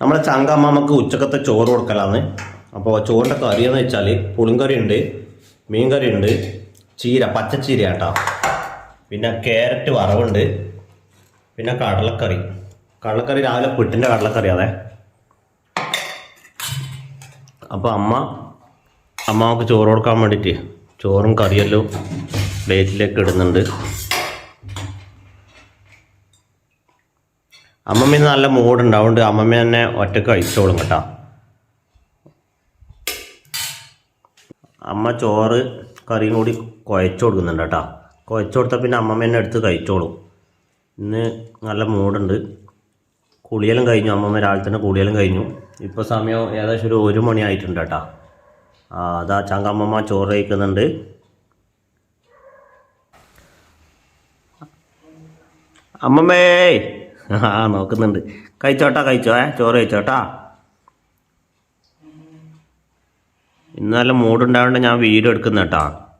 നമ്മളെ ചങ്കമ്മമ്മക്ക് ഉച്ചക്കത്തെ ചോറ് കൊടുക്കലാന്ന് അപ്പോൾ ചോറിന്റെ കറി എന്ന് വെച്ചാൽ പുളിങ്കറി ഉണ്ട് മീൻകറി ഉണ്ട് ചീര പച്ചച്ചീര കേട്ടോ പിന്നെ ക്യാരറ്റ് വറവുണ്ട് പിന്നെ കടലക്കറി. കടലക്കറി രാവിലെ പുട്ടിന്റെ കടലക്കറി അതെ അപ്പോൾ അമ്മ അമ്മമ്മക്ക് ചോറ് കൊടുക്കാൻ വേണ്ടിയിട്ട് ചോറും കറിയെല്ലാം പ്ലേറ്റിലേക്ക് ഇടുന്നുണ്ട്. അമ്മമ്മ നല്ല മൂഡുണ്ട്. അതുകൊണ്ട് അമ്മമ്മ തന്നെ ഒറ്റയ്ക്ക് കഴിച്ചോളും കേട്ടോ. അമ്മ ചോറ് കറിയും കൂടി കുഴച്ചു കൊടുക്കുന്നുണ്ട് കേട്ടോ. കുഴച്ചു കൊടുത്താൽ പിന്നെ അമ്മമ്മ തന്നെ എടുത്ത് കഴിച്ചോളും. ഇന്ന് നല്ല മൂഡുണ്ട്. കുളിയെല്ലാം കഴിഞ്ഞു. അമ്മമ്മ രാവിലെ തന്നെ കുളിയെല്ലാം കഴിഞ്ഞു. ഇപ്പോൾ സമയം ഏകദേശം ഒരു ഒരു മണി ആയിട്ടുണ്ട് കേട്ടോ. അതാ ചങ്കമ്മമ്മ ചോറ് കഴിക്കുന്നുണ്ട്. അമ്മമ്മേ! ആ നോക്കുന്നുണ്ട്. കഴിച്ചോട്ടാ കഴിച്ചോ ഏ? ചോറ് കഴിച്ചോട്ടാ? ഇന്ന് നല്ല മൂടുണ്ടാവേണ്ട ഞാൻ വീഡിയോ എടുക്കുന്ന കേട്ടാ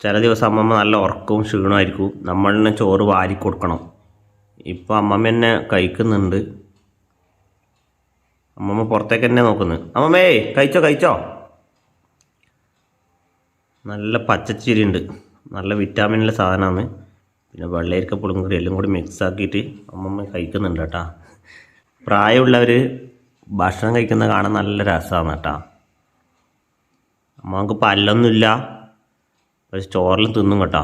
ചില ദിവസം അമ്മമ്മ നല്ല ഉറക്കവും ക്ഷീണമായിരിക്കും. നമ്മളിനെ ചോറ് വാരി കൊടുക്കണം. ഇപ്പോൾ അമ്മമ്മ എന്നെ കഴിക്കുന്നുണ്ട്. അമ്മമ്മ പുറത്തേക്ക് തന്നെ നോക്കുന്നു. അമ്മമ്മേ കഴിച്ചോ കഴിച്ചോ? നല്ല പച്ചച്ചിരി ഉണ്ട് നല്ല വിറ്റാമിനുള്ള സാധനമാണ് പിന്നെ വെള്ളരിക്ക പുളിങ്കുറി എല്ലാം കൂടി മിക്സ് ആക്കിയിട്ട് അമ്മമ്മ കഴിക്കുന്നുണ്ട് കേട്ടാ. പ്രായമുള്ളവർ ഭക്ഷണം കഴിക്കുന്ന കാണാൻ നല്ല രസമാണ് കേട്ടാ അമ്മയ്ക്ക് പല്ലൊന്നുമില്ല പക്ഷെ ചോറിലും തിന്നും കേട്ടാ.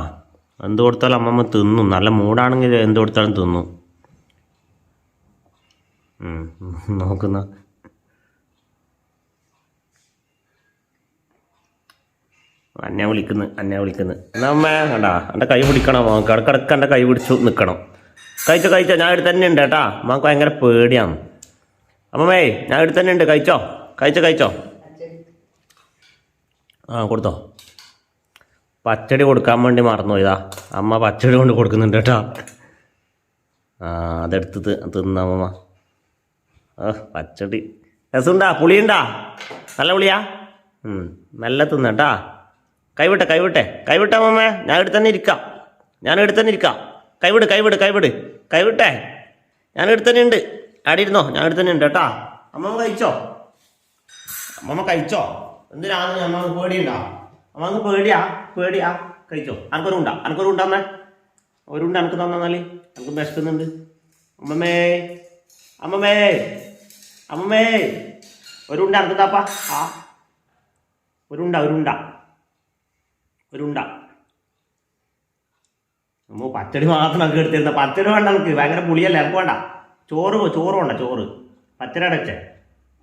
എന്ത് കൊടുത്താലും അമ്മമ്മ തിന്നും. നല്ല മൂടാണെങ്കിൽ എന്ത് കൊടുത്താലും തിന്നും. നോക്കുന്ന അന്നെ വിളിക്കുന്നു അന്നെ വിളിക്കുന്നു. എന്നാ അമ്മേ കണ്ടാ എന്റെ കൈ പിടിക്കണം മോക്ക് ഇടക്കിടക്ക് എന്റെ കൈ പിടിച്ചു നിൽക്കണം കഴിച്ചോ കഴിച്ചോ ഞാൻ ഇവിടെ തന്നെ ഉണ്ട് കേട്ടാ. മോക്ക് ഭയങ്കര പേടിയാണ്. അമ്മമ്മേ ഞാൻ ഇവിടെ തന്നെ ഉണ്ട്. കഴിച്ചോ? കഴിച്ചോ കഴിച്ചോ? ആ കൊടുത്തോ. പച്ചടി കൊടുക്കാൻ വേണ്ടി മറന്നുപോയതാ. അമ്മ പച്ചടി കൊണ്ട് കൊടുക്കുന്നുണ്ട് കേട്ടോ. ആ അതെടുത്ത് തിന്ന അമ്മ പച്ചടി. രസമുണ്ടാ? പുളിയുണ്ടാ? നല്ല പുളിയാ? നല്ല തിന്നട്ടാ കൈവിട്ടെ കൈവിട്ടെ. കൈവിട്ടാ മാമേ ഞാൻ ഇവിടെ തന്നെ ഇരിക്കാം. ഞാൻ ഇവിടെ തന്നെ ഇരിക്കാം. കൈവിട് കൈവിട് കൈവിട്. കൈവിട്ടേ. ഞാൻ ഇവിടെ തന്നെ ഉണ്ട്. അവിടെ ഇരുന്നോ? ഞാൻ ഇവിടെ തന്നെ ഉണ്ട് കേട്ടാ. അമ്മമ്മ കഴിച്ചോ? അമ്മമ്മ കഴിച്ചോ? എന്തിനാന്ന് അമ്മ പേടിയുണ്ടോ? അമ്മയ്ക്ക് പേടിയാ പേടിയാ. കഴിച്ചോ? അനക്കൊരു ഉണ്ടാ. അനക്കൊരു ഉണ്ടാന്നേ ഒരു ഉണ്ട് അനക്ക് തന്നാൽ അനക്ക് വിശക്കുന്നുണ്ട്. അമ്മമ്മേ അമ്മമ്മേ അമ്മമ്മേ ഒരു ഉണ്ട അനക്ക് താപ്പാ. ആ. ഒരു ഉണ്ട ഒരു ഒരു ഉണ്ട. അമ്മ പച്ചടി മാത്രം നമുക്ക് എടുത്തിരുന്ന പച്ചടി വേണ്ട നമുക്ക്. ഭയങ്കര പുളിയല്ല? നമുക്ക് വേണ്ട. ചോറ് ചോറ് വേണ്ട ചോറ്. പച്ചടി അടച്ചേ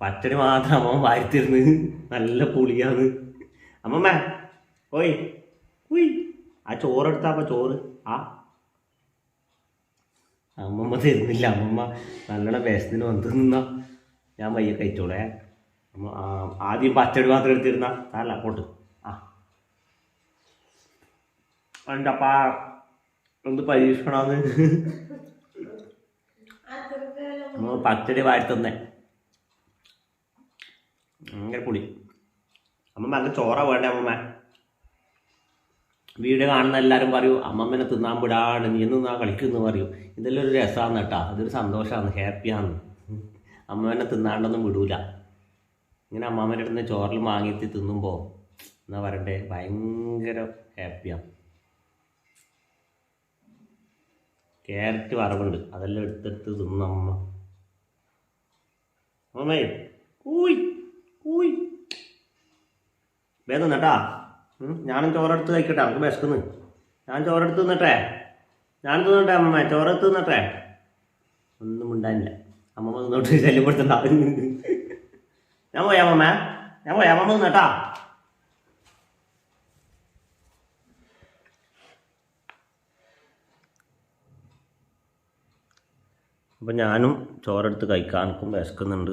പച്ചടി മാത്രം അമ്മ വാരിത്തിരുന്ന്. നല്ല പുളിയാണ്. അമ്മമ്മ ഓയ് ഉയ്. ആ ചോറ് എടുത്താപ്പ ചോറ്. ആ. അമ്മമ്മ തരുന്നില്ല. അമ്മമ്മ നല്ലോണം വിശന്നിന് വന്ന് നിന്നാ. ഞാൻ വയ്യ കഴിച്ചോളേ. ആദ്യം പച്ചടി മാത്രം എടുത്തിരുന്ന. അല്ല അങ്ങോട്ട് എന്ത് പരീക്ഷണാന്ന് അമ്മ പച്ചടി വാഴ്ത്തുന്നേ തന്നെ. ഭയങ്കര പുളി. അമ്മ നല്ല ചോറ വേണ്ടേ അമ്മമ്മ? വീഡിയോ കാണുന്ന എല്ലാവരും പറയൂ അമ്മമ്മനെ തിന്നാൻ വിടാണ് നീ നിന്നാ കളിക്കുന്നു പറയൂ. ഇതെല്ലാം ഒരു രസമാണ് കേട്ടോ. അതൊരു സന്തോഷമാണ് ഹാപ്പിയാണ് അമ്മമ്മനെ തിന്നാണ്ടൊന്നും വിടൂല. ഇങ്ങനെ അമ്മാമ്മന്റെ അടുത്ത് നിന്ന് ചോറിൽ വാങ്ങിയിട്ട് തിന്നുമ്പോൾ എന്നാ പറയണ്ടേ? ഭയങ്കര ഹാപ്പിയാണ് ക്യാരറ്റ് വറവുണ്ട് അതെല്ലാം എടുത്തെടുത്ത് തിന്നമ്മ അമ്മേ. ഊയ് ഊയ്. വേഗം തിന്നട്ടാ ഉം, ഞാനും ചോറെടുത്ത് കഴിക്കട്ടെ നമുക്ക് വിശക്കുന്നു. ഞാൻ ചോറെടുത്ത് തിന്നട്ടെ? ഞാൻ തിന്നട്ടെ അമ്മമ്മ? ചോറെടുത്ത് തിന്നട്ടെ? ഒന്നും ഉണ്ടായില്ല അമ്മമ്മ തിന്നോട്ട് ശല്യപ്പെടുത്തണ്ട. ഞാൻ പോയാ ഞാൻ പോയാമ്മ അമ്മമ്മ തിന്നട്ടാ അപ്പം ഞാനും ചോറെടുത്ത് കഴിക്കാൻ എനിക്കും വിശക്കുന്നുണ്ട്.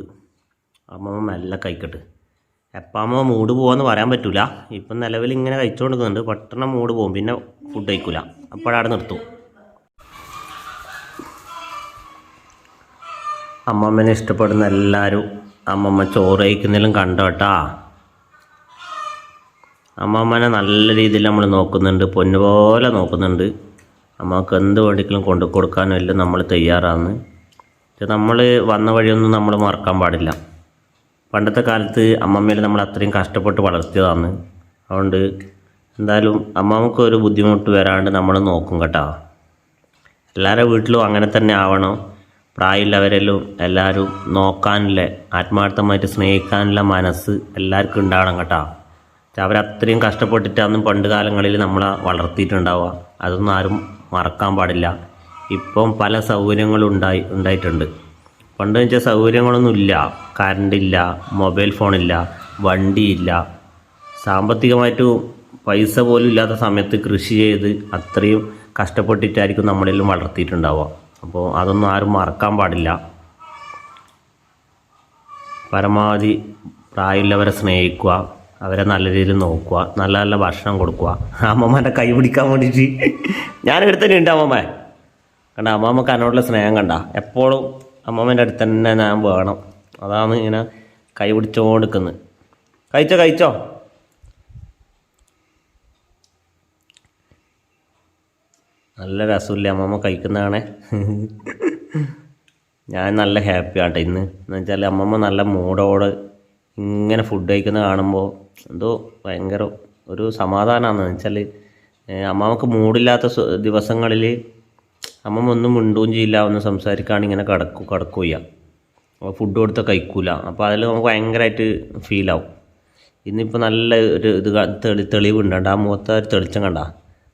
അമ്മമ്മ മെല്ലെ കഴിക്കട്ടെ. എപ്പാമ്മ മൂഡ് പോകാമെന്ന് പറയാൻ പറ്റില്ല ഇപ്പം നിലവിൽ ഇങ്ങനെ കഴിച്ചുകൊണ്ടിരിക്കുന്നുണ്ട് പെട്ടെന്ന് മൂഡ് പോകും പിന്നെ ഫുഡ് കഴിക്കൂല. അപ്പോഴവിടെ നിർത്തും. അമ്മമ്മനെ ഇഷ്ടപ്പെടുന്ന എല്ലാവരും അമ്മമ്മ ചോറ് കഴിക്കുന്നതിലും കണ്ടോട്ടാ അമ്മമ്മനെ നല്ല രീതിയിൽ നമ്മൾ നോക്കുന്നുണ്ട്. പൊന്നുപോലെ നോക്കുന്നുണ്ട്. അമ്മയ്ക്ക് എന്ത് വേണ്ടിക്കലും കൊണ്ടു കൊടുക്കാനും എല്ലാം നമ്മൾ തയ്യാറാണ്. നമ്മൾ വന്ന വഴിയൊന്നും നമ്മൾ മറക്കാൻ പാടില്ല. പണ്ടത്തെ കാലത്ത് അമ്മമ്മയിൽ നമ്മൾ അത്രയും കഷ്ടപ്പെട്ട് വളർത്തിയതാണ്. അതുകൊണ്ട് എന്തായാലും അമ്മമ്മക്ക് ഒരു ബുദ്ധിമുട്ട് വരാണ്ട് നമ്മൾ നോക്കും കേട്ടോ. എല്ലാവരുടെ വീട്ടിലും അങ്ങനെ തന്നെ ആവണം. പ്രായമുള്ളവരെല്ലാം എല്ലാവരും നോക്കാനുള്ള ആത്മാർത്ഥമായിട്ട് സ്നേഹിക്കാനുള്ള മനസ്സ് എല്ലാവർക്കും ഉണ്ടാവണം കേട്ടോ. അവരത്രയും കഷ്ടപ്പെട്ടിട്ടാണ് പണ്ട് കാലങ്ങളിൽ നമ്മളെ വളർത്തിയിട്ടുണ്ടാവുക. അതൊന്നും ആരും മറക്കാൻ പാടില്ല. ഇപ്പം പല സൗകര്യങ്ങളും ഉണ്ടായി ഉണ്ടായിട്ടുണ്ട്. പണ്ട് വെച്ചാൽ സൗകര്യങ്ങളൊന്നുമില്ല. കറണ്ടില്ല മൊബൈൽ ഫോണില്ല വണ്ടിയില്ല. സാമ്പത്തികമായിട്ട് പൈസ പോലും ഇല്ലാത്ത സമയത്ത് കൃഷി ചെയ്ത് അത്രയും കഷ്ടപ്പെട്ടിട്ടായിരിക്കും നമ്മളെല്ലാം വളർത്തിയിട്ടുണ്ടാവുക. അപ്പോൾ അതൊന്നും ആരും മറക്കാൻ പാടില്ല. പരമാവധി പ്രായമുള്ളവരെ സ്നേഹിക്കുക അവരെ നല്ല രീതിയിൽ നോക്കുക നല്ല നല്ല ഭക്ഷണം കൊടുക്കുക. അമ്മമ്മേന്റെ കൈ പിടിക്കാൻ വേണ്ടിയിട്ട് ഞാൻ ഉണ്ട് അമ്മമ്മ കണ്ട അമ്മാമ്മക്ക് എന്നോടുള്ള സ്നേഹം കണ്ട. എപ്പോഴും അമ്മാമ്മേന്റെ അടുത്ത് തന്നെ ഞാൻ വേണം. അതാണ് ഇങ്ങനെ കൈ പിടിച്ചുകൊണ്ടിരിക്കുന്നത് കഴിച്ചോ കഴിച്ചോ? നല്ല രസമില്ലേ അമ്മമ്മ കഴിക്കുന്നതാണേ. ഞാൻ നല്ല ഹാപ്പി ആട്ടെ ഇന്ന്. എന്ന് വെച്ചാൽ അമ്മമ്മ നല്ല മൂടോട് ഇങ്ങനെ ഫുഡ് കഴിക്കുന്ന കാണുമ്പോൾ എന്തോ ഭയങ്കര ഒരു സമാധാനമാണെന്ന് വെച്ചാൽ അമ്മമ്മക്ക് മൂടില്ലാത്ത ദിവസങ്ങളിൽ അമ്മമ്മ ഒന്നും മിണ്ടുകയും ചെയ്യില്ല ഒന്നും സംസാരിക്കാണ്ട് ഇങ്ങനെ കിടക്കും കിടക്കുകയ്യ അപ്പോൾ ഫുഡ് കൊടുത്ത കഴിക്കൂല. അപ്പോൾ അതിൽ നമുക്ക് ഭയങ്കരമായിട്ട് ഫീലാവും ഇന്നിപ്പോൾ നല്ല ഒരു ഇത് തെളി തെളിവുണ്ട് ആ മുഖത്ത് ഒരു തെളിച്ചം കണ്ട.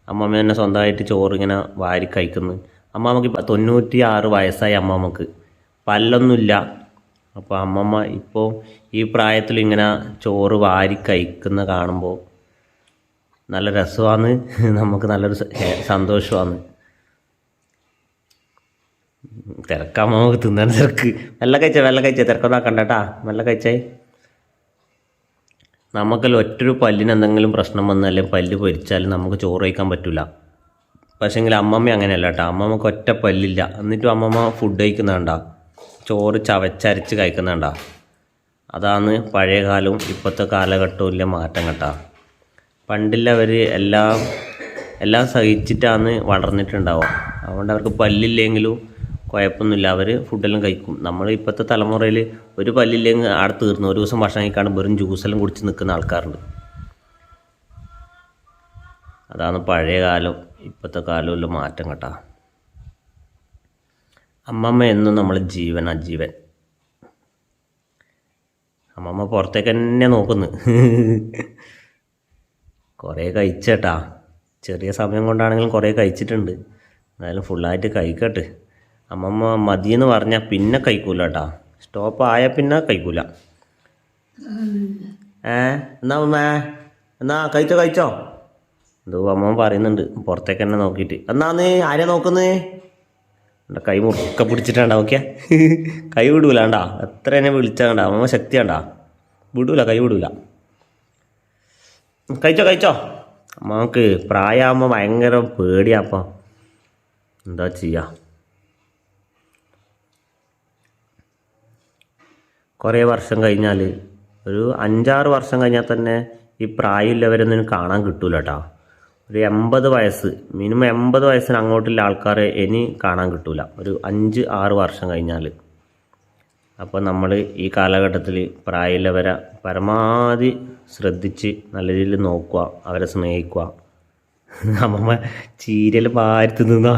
അമ്മമ്മ തന്നെ സ്വന്തമായിട്ട് ചോറ് ഇങ്ങനെ വാരി കഴിക്കുന്നു. അമ്മമ്മക്ക് തൊണ്ണൂറ്റി ആറ് വയസ്സായി അമ്മമ്മക്ക്. പല്ലൊന്നുമില്ല അപ്പോൾ അമ്മമ്മ ഇപ്പോൾ ഈ പ്രായത്തിൽ ഇങ്ങനെ ചോറ് വാരി കഴിക്കുന്ന കാണുമ്പോൾ നല്ല രസമാണ് നമുക്ക് നല്ലൊരു സന്തോഷമാണ് തിരക്കാമോ തിന്നാൻ തിരക്ക്. നല്ല കഴിച്ച നല്ല കഴിച്ച? തിരക്കൊന്നും ആക്കണ്ടട്ടാ നല്ല കഴിച്ചേ. നമുക്കല്ല ഒറ്റൊരു പല്ലിന് എന്തെങ്കിലും പ്രശ്നം വന്നാലും പല്ല് പൊരിച്ചാലും നമുക്ക് ചോറ് കഴിക്കാൻ പറ്റില്ല പക്ഷേങ്കിൽ അമ്മമ്മ അങ്ങനെയല്ല കേട്ടോ അമ്മമ്മക്ക് ഒറ്റ പല്ലില്ല. എന്നിട്ടും അമ്മമ്മ ഫുഡ് കഴിക്കുന്നുണ്ടാ ചോറ് ചവച്ചരച്ച് കഴിക്കുന്നുണ്ടാ അതാണ് പഴയ കാലവും ഇപ്പോഴത്തെ കാലഘട്ടവും മാറ്റം കേട്ടാ പണ്ടില്ലവർ എല്ലാം എല്ലാം സഹിച്ചിട്ടാണ് വളർന്നിട്ടുണ്ടാവുക. അതുകൊണ്ട് അവർക്ക് പല്ലില്ലെങ്കിലും കുഴപ്പമൊന്നുമില്ല. അവർ ഫുഡെല്ലാം കഴിക്കും. നമ്മൾ ഇപ്പോഴത്തെ തലമുറയിൽ ഒരു പല്ലില്ലെങ്കിൽ ആടെ തീർന്നു. ഒരു ദിവസം ഭക്ഷണം കഴിക്കാണ്ട് വെറും ജ്യൂസെല്ലാം കുടിച്ച് നിൽക്കുന്ന ആൾക്കാരുണ്ട്. അതാണ് പഴയ കാലം. ഇപ്പോഴത്തെ കാലമുള്ള മാറ്റം കേട്ടാ. അമ്മമ്മ എന്നും നമ്മൾ ജീവൻ അജീവൻ. അമ്മമ്മ പുറത്തേക്ക് തന്നെ നോക്കുന്നു. കുറേ കഴിച്ചേട്ടാ. ചെറിയ സമയം കൊണ്ടാണെങ്കിലും കുറേ കഴിച്ചിട്ടുണ്ട്. എന്നാലും ഫുള്ളായിട്ട് കഴിക്കട്ടെ. അമ്മമ്മ മതിയെന്ന് പറഞ്ഞാൽ പിന്നെ കഴിക്കൂല കേട്ടാ സ്റ്റോപ്പ് ആയ പിന്നെ കഴിക്കൂല. ഏ? എന്നാ അമ്മ എന്നാ കഴിച്ചോ കഴിച്ചോ? എന്തോ അമ്മ പറയുന്നുണ്ട്. പുറത്തേക്ക് തന്നെ നോക്കിയിട്ട്. എന്നാന്ന് ആരെയാ നോക്കുന്നേ? എന്റെ കൈ മുറുക്ക പിടിച്ചിട്ടാണ്ടാ നോക്കിയാ. കൈ വിടൂലാണ്ടാ. എത്ര എന്നെ വിളിച്ചാണ്ടാ. ശക്തി ശക്തിയാണ്ടാ. വിടൂല കൈ വിടൂല. കഴിച്ചോ കഴിച്ചോ? അമ്മയ്ക്ക് പ്രായമാകുമ്പോൾ ഭയങ്കര പേടിയാപ്പം എന്താ ചെയ്യാ? കുറേ വർഷം കഴിഞ്ഞാൽ ഒരു അഞ്ചാറ് വർഷം കഴിഞ്ഞാൽ തന്നെ ഈ പ്രായമുള്ളവരൊന്നും കാണാൻ കിട്ടൂല കേട്ടോ ഒരു എൺപത് വയസ്സ് മിനിമം എൺപത് വയസ്സിന് അങ്ങോട്ടുള്ള ആൾക്കാരെ ഇനി കാണാൻ കിട്ടൂല. ഒരു അഞ്ച് ആറ് വർഷം കഴിഞ്ഞാൽ അപ്പോൾ നമ്മൾ ഈ കാലഘട്ടത്തിൽ പ്രായമുള്ളവരെ പരമാവധി ശ്രദ്ധിച്ച് നല്ല രീതിയിൽ നോക്കുക അവരെ സ്നേഹിക്കുക. അമ്മമ്മ ചീരൽ പാരത്ത് നിന്നാ.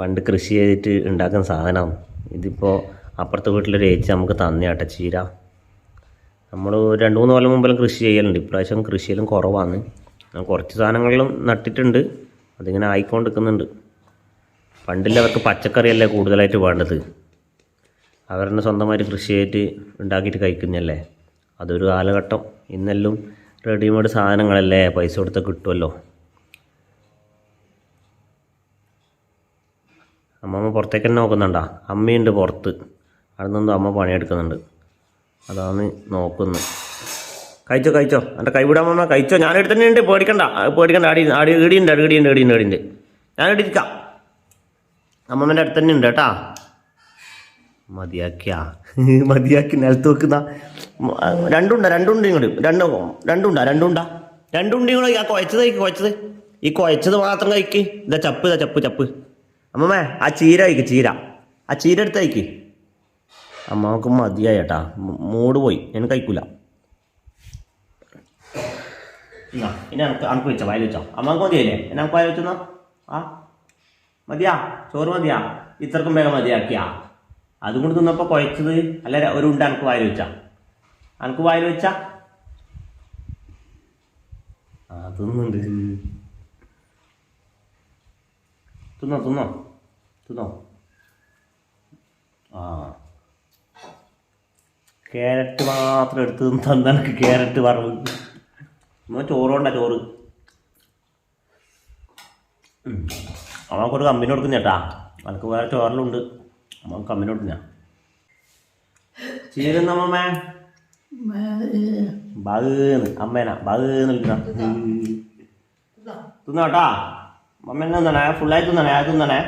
പണ്ട് കൃഷി ചെയ്തിട്ട് ഉണ്ടാക്കുന്ന സാധനമാണ്. ഇതിപ്പോൾ അപ്പുറത്തെ വീട്ടിലൊരു ഏച്ചി നമുക്ക് തന്നെയാട്ടെ ചീര. നമ്മൾ രണ്ട് മൂന്ന് കൊല്ലം മുമ്പെല്ലാം കൃഷി ചെയ്യലുണ്ട്. ഇപ്രാവശ്യം കൃഷിയിലും കുറവാണ്. കുറച്ച് സാധനങ്ങളിലും നട്ടിട്ടുണ്ട്. അതിങ്ങനെ ആയിക്കൊണ്ടിരിക്കുന്നുണ്ട്. പണ്ടില്ലവർക്ക് പച്ചക്കറിയല്ലേ കൂടുതലായിട്ട് വേണ്ടത്. അവരുടെ സ്വന്തമായിട്ട് കൃഷി ചെയ്തിട്ട് ഉണ്ടാക്കിയിട്ട് കഴിക്കുന്നല്ലേ അതൊരു കാലഘട്ടം. ഇന്നെല്ലാം റെഡിമെയ്ഡ് സാധനങ്ങളല്ലേ? പൈസ കൊടുത്ത് കിട്ടുമല്ലോ അമ്മമ്മ പുറത്തേക്ക് തന്നെ നോക്കുന്നുണ്ടാ. അമ്മയുണ്ട് പുറത്ത്. അവിടെ നിന്ന് അമ്മ പണിയെടുക്കുന്നുണ്ട്. അതാണ് നോക്കുന്നത്. കഴിച്ചോ കഴിച്ചോ. എന്റെ കൈവിടാൻ വിടാൻ അമ്മ കഴിച്ചോ. ഞാൻ എടുത്ത് തന്നെ ഉണ്ട് പേടിക്കണ്ട. പേടിക്കണ്ട അടി അടി ഇടിയുണ്ട് ഇടിയുണ്ട് ഇടിയുണ്ട് അടിയുണ്ട് ഞാൻ ഇടിക്കാം അമ്മമ്മന്റെ അടുത്ത് തന്നെ ഉണ്ട് കേട്ടാ. മതിയാക്കിയാ. മതിയാക്കി നിലത്ത് വെക്കുന്ന രണ്ടുണ്ട രണ്ടുണ്ടാ ഇങ്ങോട്ട് രണ്ട് രണ്ടുണ്ടാ രണ്ടുണ്ടാ. രണ്ടുണ്ട് ഇങ്ങോട്ട് ആ കുഴച്ചത് കുഴച്ചത്. ഈ കുഴച്ചത് മാത്രം കഴിക്ക്. ഇതാ ചപ്പ് ഇതാ ചപ്പ് ചപ്പ്. അമ്മമ്മേ ആ ചീര കഴിക്ക് ചീര. ആ ചീര എടുത്ത് കഴിക്ക്. അമ്മയ്ക്ക് മതിയായി മൂട് പോയി. ഞാൻ കഴിക്കൂല. എന്നാ ഇനി അനക്ക് വെച്ചോ വയൽ വെച്ചോ. അമ്മയ്ക്ക് മതിയല്ലേ എന്നെ വയൽ വെച്ചോ ആ മതിയാ. ചോറ് മതിയാ. ഇത്രക്കും വേഗം മതിയാക്കിയാ. അതും കൊണ്ട് തിന്നപ്പോൾ കുഴച്ചത് അല്ല ഒരു ഉണ്ട അനക്ക് വായിൽ വെച്ചാ. അനക്ക് വായിൽ വെച്ചാ? ആ തിന്നുണ്ട് തിന്നോ തിന്നോ തിന്നോ ആ. ക്യാരറ്റ് മാത്രം എടുത്ത് തന്ന എനിക്ക് ക്യാരറ്റ് വറവ്. എന്നാൽ ചോറ്. കൊണ്ടാ ചോറ് അമ്മക്കൊരു കമ്പനി കൊടുക്കുന്ന ചേട്ടാ അനക്ക് വേറെ ചോറിലുണ്ട്. അമ്മ കമ്പനി കൊടുക്കുന്ന. ചീരുന്നമ്മേ ബാഗേന്ന്. അമ്മേനാ. ബാഗേന്ന് വിളിക്കുന്ന തിന്നോട്ടാ ಮಮ್ಮಿ ತಂದಾನೆ ಫುಲ್ ಆಯ್ತು ತಂದಾನೆ ಆಯ್ತು ತಂದಾನೆ